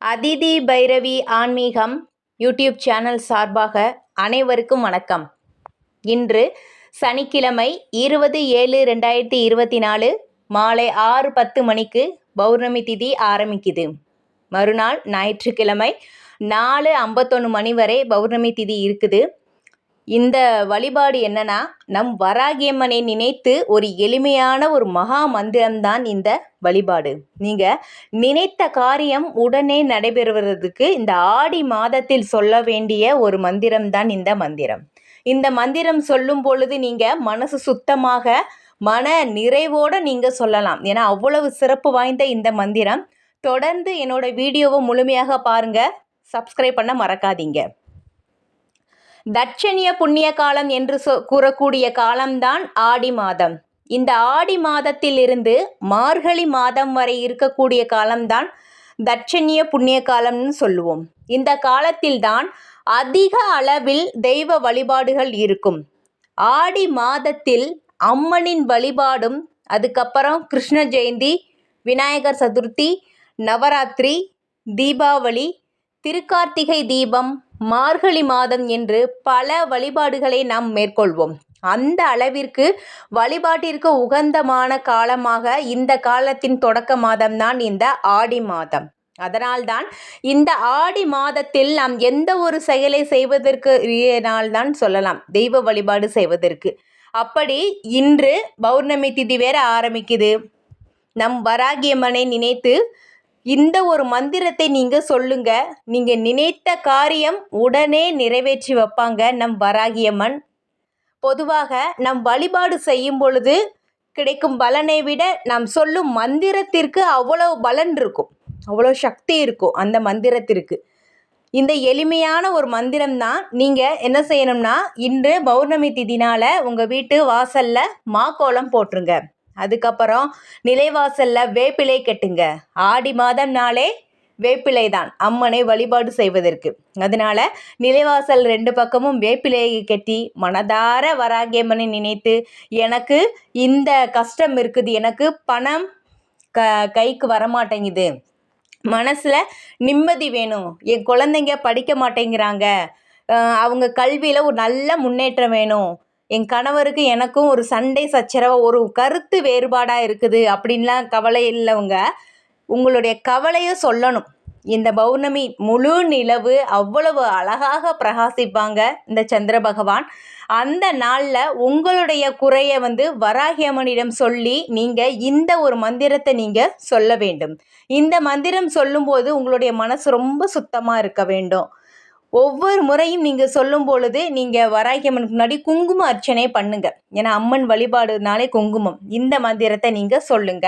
அதிதி பைரவி ஆன்மீகம் YouTube channel சார்பாக அனைவருக்கும் வணக்கம். இன்று சனிக்கிழமை இருபது ஏழு ரெண்டாயிரத்தி இருபத்தி நாலு மாலை ஆறு பத்து மணிக்கு பௌர்ணமி திதி ஆரம்பிக்குது. மறுநாள் ஞாயிற்றுக்கிழமை நாலு ஐம்பத்தொன்று மணி வரை பௌர்ணமி திதி இருக்குது. இந்த வழிபாடு என்னன்னா நம் வராகியம்மனை நினைத்து ஒரு எளிமையான ஒரு மகா மந்திரம்தான் இந்த வழிபாடு. நீங்கள் நினைத்த காரியம் உடனே நடைபெறுவதற்கு இந்த ஆடி மாதத்தில் சொல்ல வேண்டிய ஒரு மந்திரம்தான் இந்த மந்திரம். இந்த மந்திரம் சொல்லும் பொழுது நீங்கள் மனசு சுத்தமாக மன நிறைவோடு நீங்கள் சொல்லலாம். ஏன்னா அவ்வளவு சிறப்பு வாய்ந்த இந்த மந்திரம். தொடர்ந்து என்னோட வீடியோவை முழுமையாக பாருங்கள் சப்ஸ்கிரைப் பண்ண மறக்காதீங்க. தட்சணிய புண்ணிய காலம் என்று சொ கூறக்கூடிய காலம்தான் ஆடி மாதம். இந்த ஆடி மாதத்திலிருந்து மார்கழி மாதம் வரை இருக்கக்கூடிய காலம்தான் தட்சணிய புண்ணிய காலம்னு சொல்லுவோம். இந்த காலத்தில்தான் அதிக அளவில் தெய்வ வழிபாடுகள் இருக்கும். ஆடி மாதத்தில் அம்மனின் வழிபாடும் அதுக்கப்புறம் கிருஷ்ண ஜெயந்தி விநாயகர் சதுர்த்தி நவராத்திரி தீபாவளி திருக்கார்த்திகை தீபம் மார்கழி மாதம் என்று பல வழிபாடுகளை நாம் மேற்கொள்வோம். அந்த அளவிற்கு வழிபாட்டிற்கு உகந்தமான காலமாக இந்த காலத்தின் தொடக்க மாதம்தான் இந்த ஆடி மாதம். அதனால்தான் இந்த ஆடி மாதத்தில் நாம் எந்த ஒரு செயலை செய்வதற்கு நாள்தான் சொல்லலாம். தெய்வ வழிபாடு செய்வதற்கு. அப்படி இன்று பௌர்ணமி திதி வேற ஆரம்பிக்குது. நம் வராகியம்மனை நினைத்து இந்த ஒரு மந்திரத்தை நீங்கள் சொல்லுங்க. நீங்கள் நினைத்த காரியம் உடனே நிறைவேற்றி வைப்பாங்க நம் வராகியம்மன் பொதுவாக நம் வழிபாடு செய்யும் பொழுது கிடைக்கும் பலனை விட நாம் சொல்லும் மந்திரத்திற்கு அவ்வளோ பலன் இருக்கும். அவ்வளோ சக்தி இருக்கும் அந்த மந்திரத்திற்கு. இந்த எளிமையான ஒரு மந்திரம் தான் நீங்கள் என்ன செய்யணும்னா இன்று பௌர்ணமி திதினால் உங்கள் வீட்டு வாசலில் மாக்கோலம் போட்டுருங்க. அதுக்கப்புறம் நிலைவாசலில் வேப்பிலை கட்டுங்க. ஆடி மாதம் நாளே வேப்பிலை தான். அம்மனை வழிபாடு செய்வதற்கு. அதனால நிலைவாசல் ரெண்டு பக்கமும் வேப்பிலையை கட்டி மனதார வராகியம்மனை நினைத்து எனக்கு இந்த கஷ்டம் இருக்குது. எனக்கு பணம் க கைக்கு வரமாட்டேங்குது. மனசில் நிம்மதி வேணும். என் குழந்தைங்க படிக்க மாட்டேங்கிறாங்க. அவங்க கல்வியில் ஒரு நல்ல முன்னேற்றம் வேணும். என் கணவருக்கு எனக்கும் ஒரு சண்டை சச்சரவு ஒரு கருத்து வேறுபாடாக இருக்குது அப்படின்லாம் கவலை இல்லைவங்க. உங்களுடைய கவலையை சொல்லணும். இந்த பௌர்ணமி முழு நிலவு அவ்வளவு அழகாக பிரகாசிப்பாங்க இந்த சந்திர பகவான். அந்த நாளில் உங்களுடைய குறையை வந்து வராகியம்மனிடம் சொல்லி நீங்கள் இந்த ஒரு மந்திரத்தை நீங்கள் சொல்ல வேண்டும். இந்த மந்திரம் சொல்லும்போது உங்களுடைய மனசு ரொம்ப சுத்தமாக இருக்க வேண்டும். ஒவ்வொரு முறையும் நீங்கள் சொல்லும் பொழுது நீங்கள் வராகி அம்மனுக்கு முன்னாடி குங்கும அர்ச்சனை பண்ணுங்க. ஏன்னா அம்மன் வழிபாடுனாலே குங்குமம். இந்த மந்திரத்தை நீங்கள் சொல்லுங்க.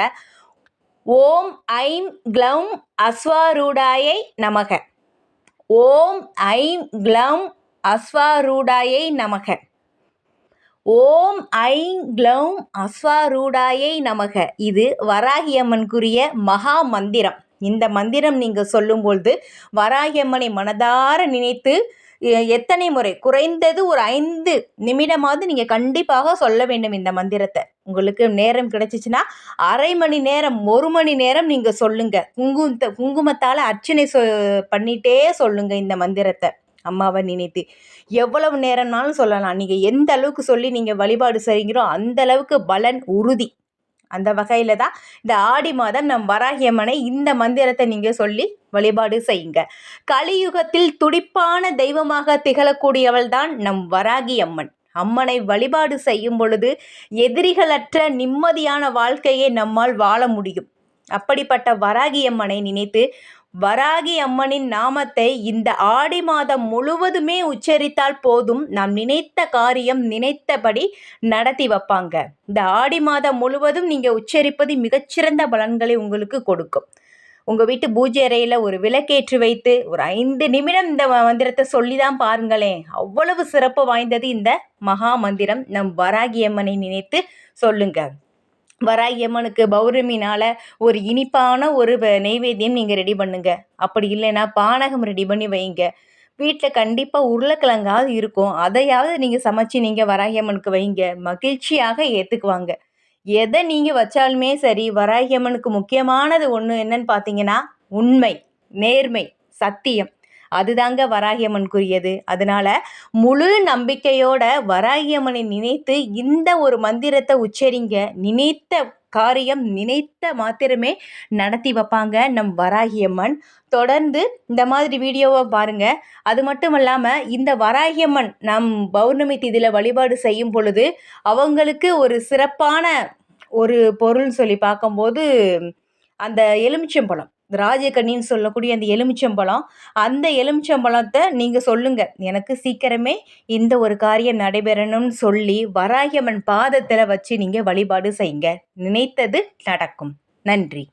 ஓம் ஐம் க்ளம் அஸ்வாரூடாயை நமக. ஓம் ஐம் க்ளம் அஸ்வாரூடாயை நமக. ஓம் ஐம் க்ளம் அஸ்வாரூடாயை நமக. இது வராகியம்மனுக்குரிய மகா மந்திரம். இந்த மந்திரம் நீங்கள் சொல்லும்பொழுது வராகியம்மனை மனதார நினைத்து எத்தனை முறை குறைந்தது ஒரு ஐந்து நிமிடமாவது நீங்கள் கண்டிப்பாக சொல்ல வேண்டும் இந்த மந்திரத்தை. உங்களுக்கு நேரம் கிடைச்சிச்சுன்னா அரை மணி நேரம் ஒரு மணி நேரம் நீங்கள் சொல்லுங்கள் குங்குமத்தை குங்குமத்தால் அர்ச்சனை சொ பண்ணிகிட்டே சொல்லுங்கள் இந்த மந்திரத்தை. அம்மாவை நினைத்து. எவ்வளவு நேரம்னாலும் சொல்லலாம். நீங்கள் எந்த அளவுக்கு சொல்லி நீங்கள் வழிபாடு செய்கிறோ அந்த அளவுக்கு பலன் உறுதி. அந்த வகையில் தான் இந்த ஆடி மாதம் நம் வராகியம்மனை இந்த மந்திரத்தை நீங்கள் சொல்லி வழிபாடு செய்யுங்க. கலியுகத்தில் துடிப்பான தெய்வமாக திகழக்கூடியவள் தான் நம் வராகி அம்மன் அம்மனை வழிபாடு செய்யும் பொழுது எதிரிகளற்ற நிம்மதியான வாழ்க்கையை நம்மால் வாழ முடியும். அப்படிப்பட்ட வராகி அம்மனை நினைத்து வராகி அம்மனின் நாமத்தை இந்த ஆடி மாதம் முழுவதுமே உச்சரித்தால் போதும் நாம் நினைத்த காரியம் நினைத்தபடி நடத்தி வைப்பாங்க. இந்த ஆடி மாதம் முழுவதும் நீங்கள் உச்சரிப்பது மிகச்சிறந்த பலன்களை உங்களுக்கு கொடுக்கும். உங்கள் வீட்டு பூஜை அறையில் ஒரு விளக்கேற்றி வைத்து ஒரு ஐந்து நிமிடம் இந்த மந்திரத்தை சொல்லி தான் பாருங்களேன். அவ்வளவு சிறப்பு வாய்ந்தது இந்த மகா மந்திரம். நம் வராகி அம்மனை நினைத்து சொல்லுங்கள் வராகி அம்மனுக்கு பௌர்ணமினால் ஒரு இனிப்பான ஒரு நெய்வேத்தியம் நீங்கள் ரெடி பண்ணுங்கள் அப்படி இல்லைன்னா பானகம் ரெடி பண்ணி வைங்க. வீட்டில் கண்டிப்பாக உருளைக்கிழங்காவது இருக்கும். அதையாவது நீங்கள் சமைச்சு நீங்கள் வராகி அம்மனுக்கு வைங்க. மகிழ்ச்சியாக ஏற்றுக்குவாங்க எதை நீங்கள் வச்சாலுமே சரி வராகியம்மனுக்கு முக்கியமானது ஒன்று என்னன்னு பார்த்தீங்கன்னா உண்மை நேர்மை சத்தியம். அதுதாங்க வராகியம்மனுக்குரியது. அதனால முழு நம்பிக்கையோட வராகியம்மனை நினைத்து இந்த ஒரு மந்திரத்தை உச்சரிங்க. நினைத்த காரியம் நினைத்த மாத்திரமே நடத்தி வைப்பாங்க நம் வராகியம்மன். தொடர்ந்து இந்த மாதிரி வீடியோவை பாருங்கள் அது மட்டும் இல்லாமல் இந்த வராகியம்மன் நம் பௌர்ணமி திதியில் வழிபாடு செய்யும் பொழுது அவங்களுக்கு ஒரு சிறப்பான ஒரு பொருள்னு சொல்லி பார்க்கும்போது அந்த எலுமிச்சம்பழம். ராஜகன்னின்னு சொல்லக்கூடிய அந்த எலுமிச்சம்பழம் அந்த எலுமிச்சம்பழத்தை நீங்கள் சொல்லுங்கள் எனக்கு சீக்கிரமே இந்த ஒரு காரியம் நடைபெறணும்னு சொல்லி வராகியம்மன் பாதத்தில் வச்சு நீங்கள் வழிபாடு செய்யுங்க. நினைத்தது நடக்கும். நன்றி.